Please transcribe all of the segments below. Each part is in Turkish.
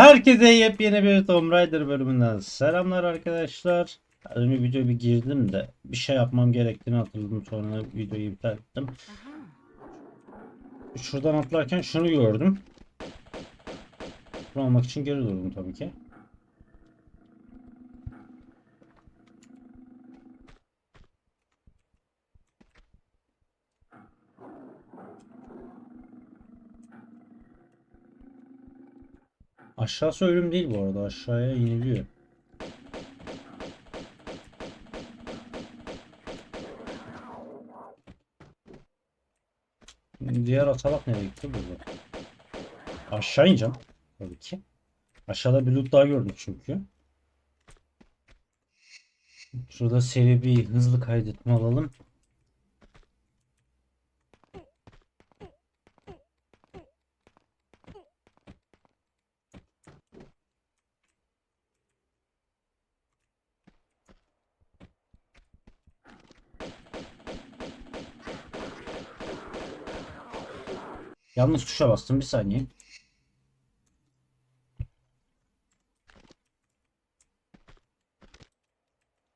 Herkese yepyeni bir Tomb Raider bölümünden selamlar arkadaşlar. Az önce videoya bir girdim de bir şey yapmam gerektiğini hatırladım sonra videoyu iptal ettim. Şuradan atlarken şunu gördüm. Bunu almak için geri durdum tabii ki. Aşağısı ölüm değil bu arada. Aşağıya iniliyor. Diğer atalak nereye gitti burada? Aşağı ineceğim. Tabii ki. Aşağıda bir loot daha gördük çünkü. Şurada seri bir hızlı kaydetme alalım. Yanlış tuşa bastım bir saniye.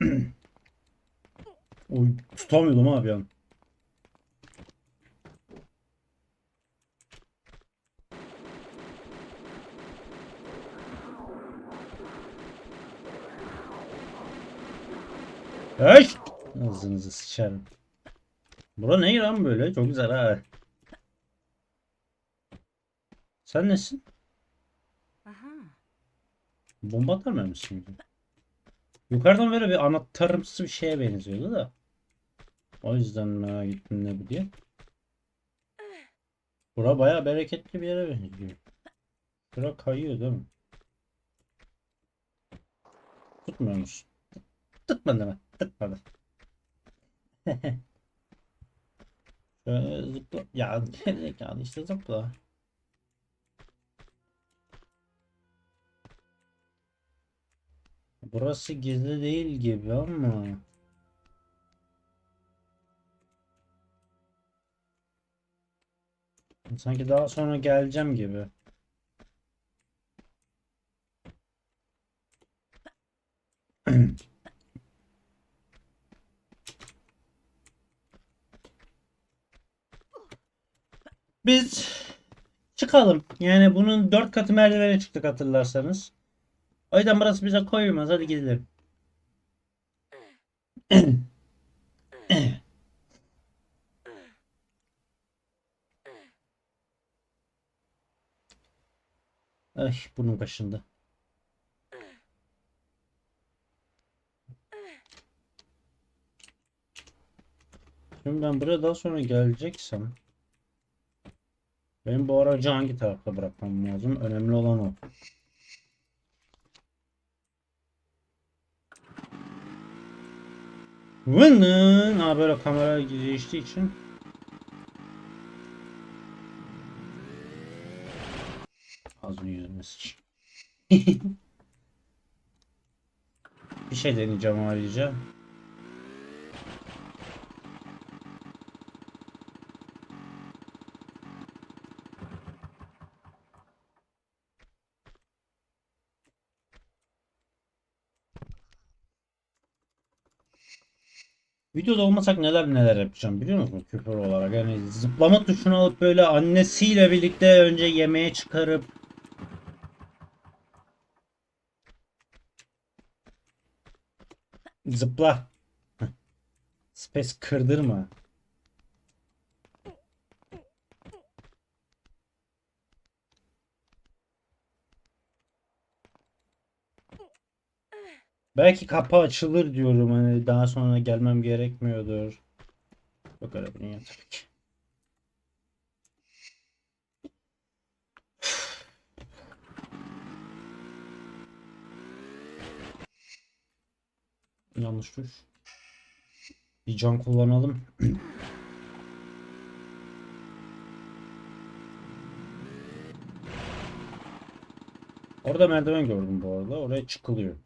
Oy tutamıyordum abi an. Hey! Ağzınızı sıçarım. Bura ne lan böyle? Çok güzel ha. Sen nesin? Aha. Bomba atar mısın? Yukarıdan böyle bir anahtarımsı bir şeye benziyordu da. O yüzden merak ettim ne bu diye. Bura bayağı bereketli bir yere benziyor. Bura kayıyor değil mi? Tutmuyor musun? Tutmadı mı? Tutmadı. Şöyle zıpla. Ya gerizekalı işte zıpla. Burası gizli değil gibi ama. Sanki daha sonra geleceğim gibi. Biz çıkalım. Yani bunun dört katı merdivene çıktık hatırlarsanız. O yüzden burası bize koymaz. Hadi gidelim. Ay burnum kaşındı. Şimdi ben buraya daha sonra geleceksem benim bu aracı hangi tarafta bırakmam lazım? Önemli olan o. Vının. Ha böyle kamera geçtiği için. Ağzını yüzünü sıç. Bir şey deneyeceğim ayrıca. Videoda olmasak neler neler yapacağım biliyor musun küfür olarak? Yani zıplama tuşunu alıp böyle annesiyle birlikte önce yemeğe çıkarıp zıpla. Space kırdırma Belki kapı açılır diyorum hani daha sonra gelmem gerekmiyordur. Yok öyle tabii ki. Yanlış tuş. Bir can kullanalım. Orada merdiven gördüm bu arada. Oraya çıkılıyor.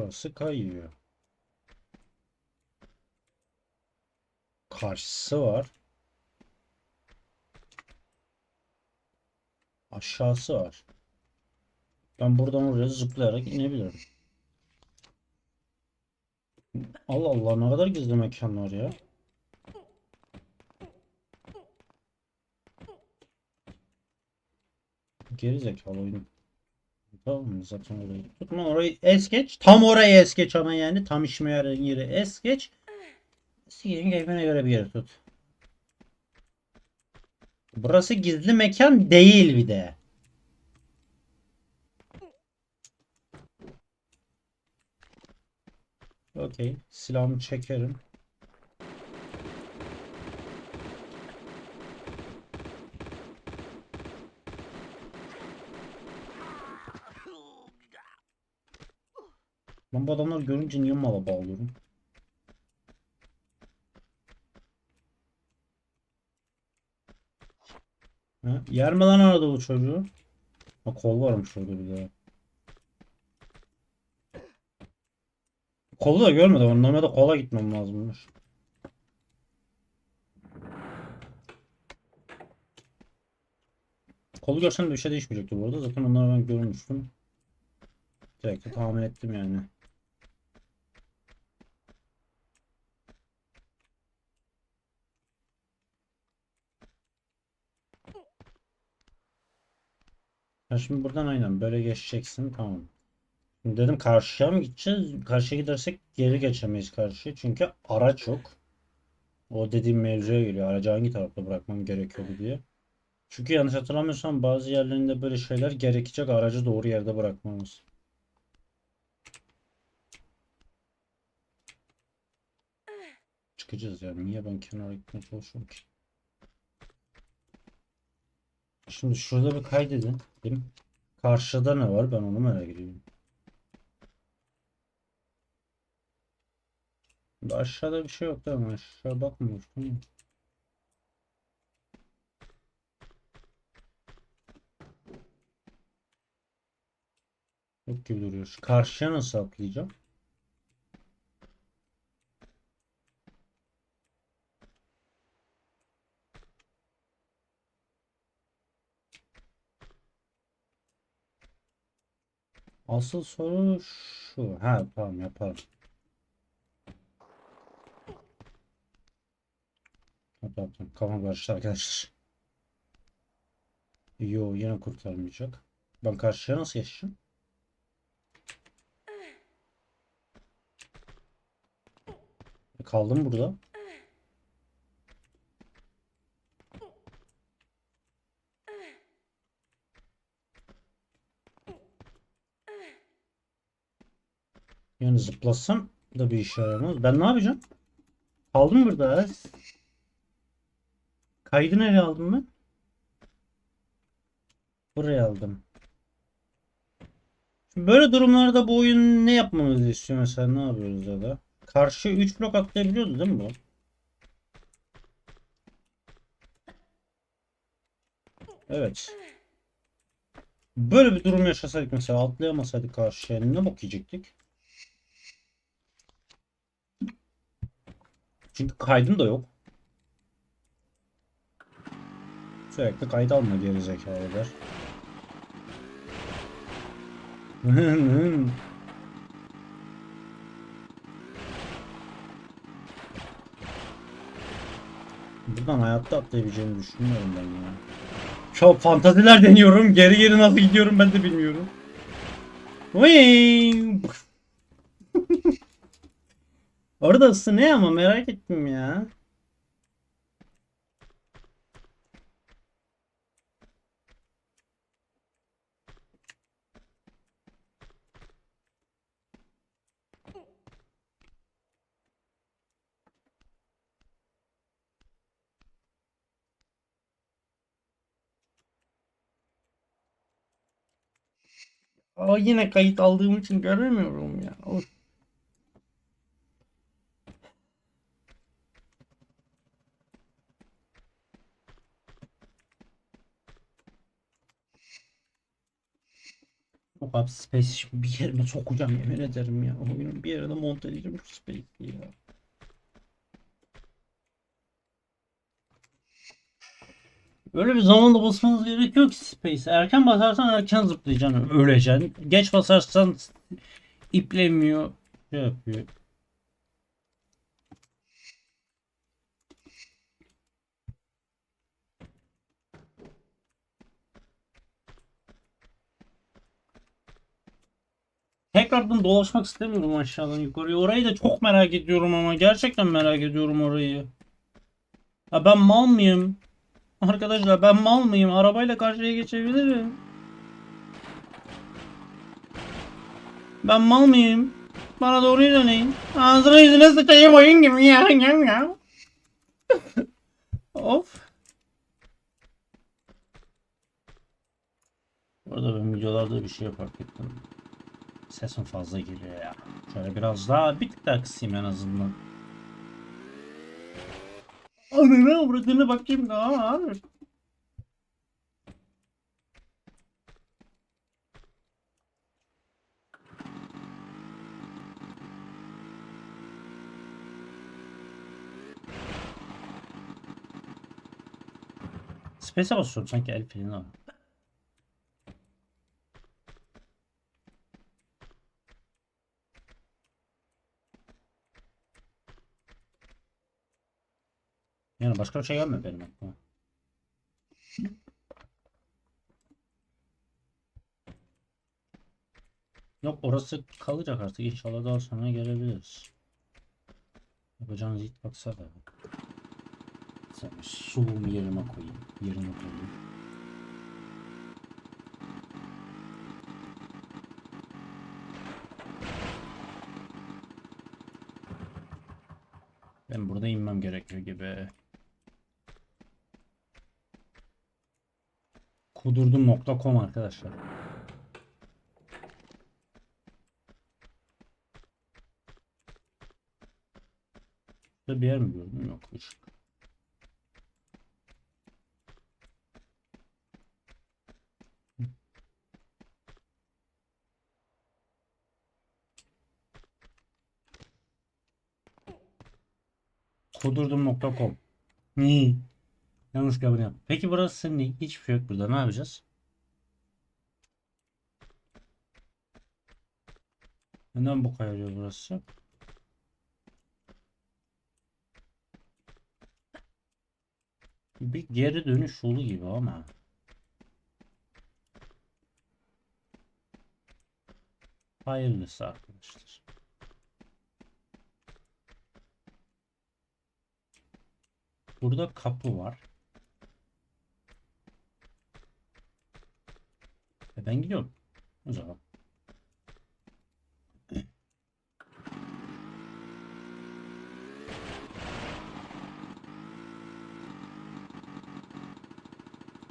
Burası kayıyor. Karşısı var. Aşağısı var. Ben buradan oraya zıplayarak inebilirim. Allah Allah ne kadar gizli mekan var ya. Geri zekalı oyun. Tamam mı? Zaten orayı tutma orayı es geç. Tam orayı es geç ama yani tam işime yarayan yeri es geç. Senin keyfine göre bir yere tut. Burası gizli mekan değil bir de. Okey. Silahımı çekerim. Ben bu adamları görünce niye mala bağlıyorum? Ha? Yer mi lan arada bu çocuğu? Ha, kol varmış orada bir de. Kolu da görmedim. ama Normalde kola gitmem lazımmış. Kolu görsem de bir şey değişmeyecekti bu arada. Zaten onları ben görmüştüm. Direkt tahmin ettim yani. Ha şimdi buradan aynen böyle geçeceksin tamam. Şimdi dedim karşıya mı gideceğiz? Karşıya gidersek geri geçemeyiz karşıya çünkü araç yok. O dediğim mevzuya geliyor. Aracı hangi tarafta bırakmam gerekiyordu diye. Çünkü yanlış hatırlamıyorsam bazı yerlerinde böyle şeyler gerekecek aracı doğru yerde bırakmamız. Çıkacağız yani. Niye ben kenara gitmeye çalışıyorum ki? Şimdi şurada bir kaydedin. Değil mi? Karşıda ne var? Ben onu merak ediyorum. Aşağıda bir şey yok değil mi? Aşağı bakmıyorsun. Yok gibi duruyor. Karşıya nasıl atlayacağım? Asıl soru şu. Ha tamam Tamam tamam. Kafam karıştı arkadaşlar. Yo yine kurtarmayacak. Ben karşıya nasıl geçeceğim? E, Kaldım burada. Zıplasam da bir işe yaramaz. Ben ne yapacağım? Kaldım burada. Kaydı nereye aldım ben? Buraya aldım. Şimdi böyle durumlarda bu oyun ne yapmamızı istiyor mesela ne yapıyoruz ya da? Karşı 3 blok atlayabiliyordu değil mi bu? Evet. Böyle bir durum yaşasaydık mesela atlayamasaydık karşıya ne bok yiyecektik? Çünkü kaydım da yok. Sürekli kayıt alma geri zekalılar. Buradan hayatta atlayabileceğimi düşünmüyorum ben ya. Çok fantaziler deniyorum. Geri geri nasıl gidiyorum ben de bilmiyorum. Vıyy! Orada ısı ne ama merak ettim ya. Aa, yine kayıt aldığım için göremiyorum ya. Of. Yok abi Space bir yerime sokacağım yemin ederim ya. Oyunu bir yere de monte edeceğim şu Space'i ya. Öyle bir zamanda basmanız gerekiyor ki Space. Erken basarsan erken zıplayacaksın, öleceksin. Geç basarsan iplemiyor, şey yapıyor. Tekrardan dolaşmak istemiyorum aşağıdan yukarıya. Orayı da çok merak ediyorum ama gerçekten merak ediyorum orayı. Ha ben mal mıyım? Arkadaşlar ben mal mıyım? Arabayla karşıya geçebilirim. Ben mal mıyım? Bana doğruyu döneyim. Ağzına yüzüne sıçayım oyun gibi ya. ya, ya. of. Orada ben videolarda bir şey fark ettim. Sesim fazla geliyor ya. Şöyle biraz daha bir tık daha kısayım en azından. Anına avradını bakayım daha abi. Space'e basıyorum sanki el freni var. Yani başka bir şey gelmiyor benim aklıma. Yok orası kalacak artık. İnşallah daha sonra gelebiliriz. Yapacağınız ilk baksa da. Sen suluğumu yerime koyayım. Yerine koyayım. Ben burada inmem gerekiyor gibi. Kudurdum.com arkadaşlar. Burada bir yer mi gördüm? Yok. Işık. Kudurdum.com Ne? Yanlış kabul yaptım. Peki burası ne? Hiçbir şey yok burada. Ne yapacağız? Neden bu kayıyor burası? Bir geri dönüş yolu gibi ama. Hayırlısı arkadaşlar. Burada kapı var. E ben gidiyorum. O zaman.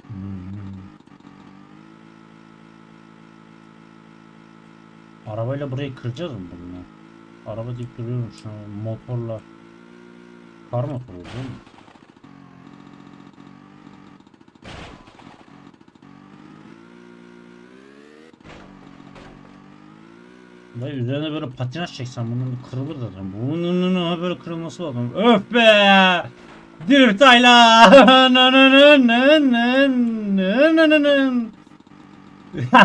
Hmm. Arabayla burayı kıracağız mı bununla? Araba deyip duruyorum şu motorla. Kar motoru değil mi? Dayı üzerine böyle patinaj çeksen bunun kırılır zaten. Bunun böyle kırılması lazım. Öf be! Drift ayla!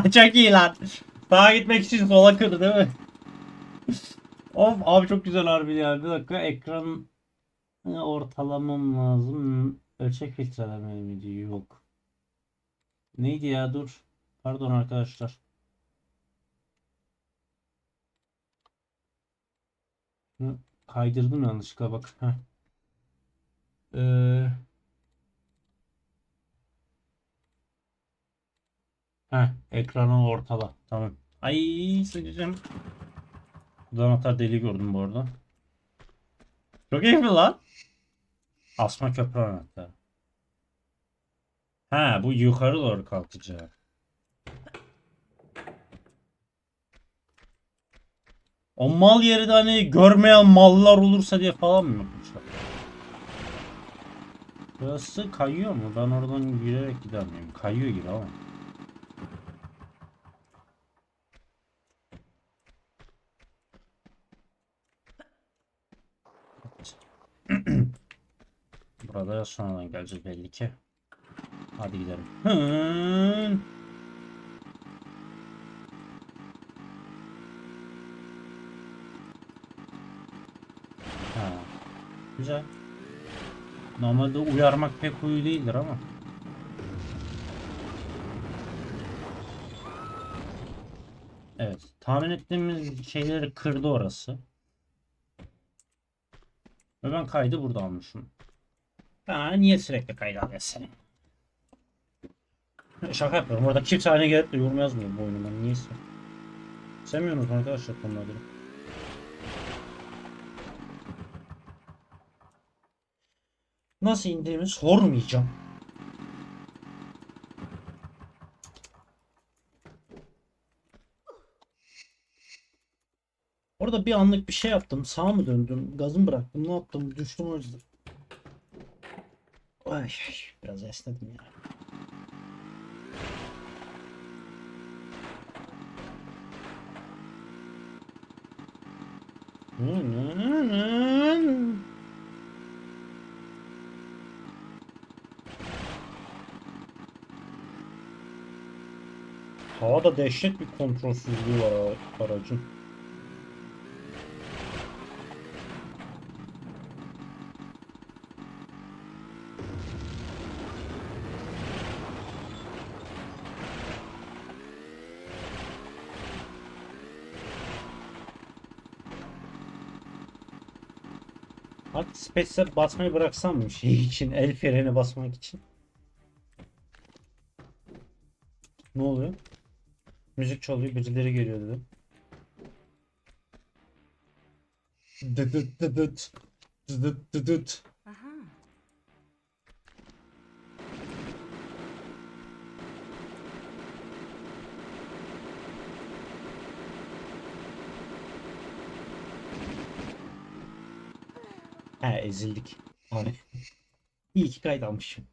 çok iyi lan. Sağa gitmek için sola kırdı değil mi? of abi çok güzel harbi ya. Bir dakika ekran ortalamam lazım. Ölçek filtreleme mi diyor? Yok. Neydi ya dur. Pardon arkadaşlar. Hı, Kaydırdım yanlışlıkla bak. Heh. Ee, heh, ekranı ortala. Tamam. Ay sıcacığım. Buradan atar deli gördüm bu arada. Çok mi lan? Asma köprü anahtarı. Ha bu yukarı doğru kalkacak. O mal yeri de hani görmeyen mallar olursa diye falan mı yapmışlar? Burası kayıyor mu? Ben oradan yürüyerek gidemiyorum. Kayıyor gibi ama. Burada sonradan geleceğiz belli ki. Hadi gidelim. Hın. Ha. Güzel. Normalde uyarmak pek huyu değildir ama. Evet. Tahmin ettiğimiz şeyleri kırdı orası. Ve ben kaydı burada almışım. Ha, niye sürekli kaydı alıyorsun? Şaka yapıyorum. Orada kimse haline gelip de yorum yazmıyor bu oyunuma. Niyeyse. Sevmiyorsunuz arkadaşlar konuları. Nasıl indiğimi sormayacağım. Orada bir anlık bir şey yaptım. Sağa mı döndüm? Gazı mı bıraktım? Ne yaptım? Düştüm o yüzden. Ay, biraz esnedim ya. Havada dehşet bir kontrolsüzlüğü var ara- aracın. Artık Space'e basmayı bıraksam mı şey için, el freni basmak için? Ne oluyor? Müzik çalıyor, birileri geliyor dedim. Dıdıt dıdıt. Dıdıt dıdıt. Aha. He ezildik. Abi. İyi ki kayıt almışım.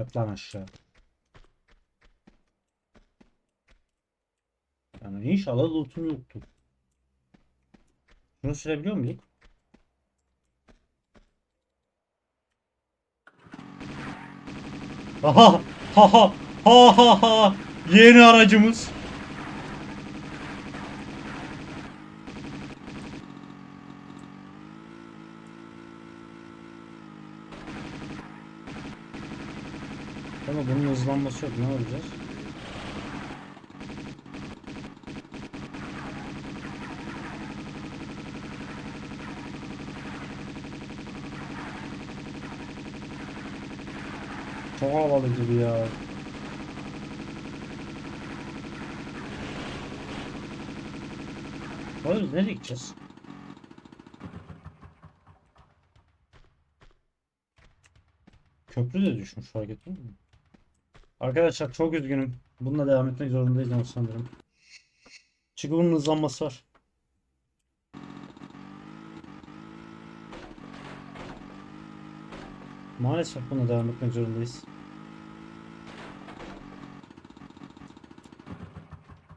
Yat aşağı. Yani inşallah lootum yoktu. Şunu sürebiliyor muyum? Aha! Ha ha! Ha ha ha! Yeni aracımız. Ama bunun hızlanması yok. Ne yapacağız? Çok havalı gibi ya. Oğlum nereye gideceğiz? Köprü de düşmüş fark ettin mi? Arkadaşlar çok üzgünüm. Bununla devam etmek zorundayız ama sanırım. Çünkü bunun hızlanması var. Maalesef buna devam etmek zorundayız.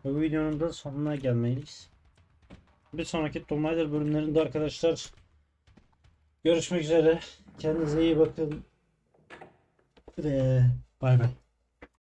Bu videonun da sonuna gelmeliyiz. Bir sonraki Tomb Raider bölümlerinde arkadaşlar görüşmek üzere. Kendinize iyi bakın. Ve bay bay.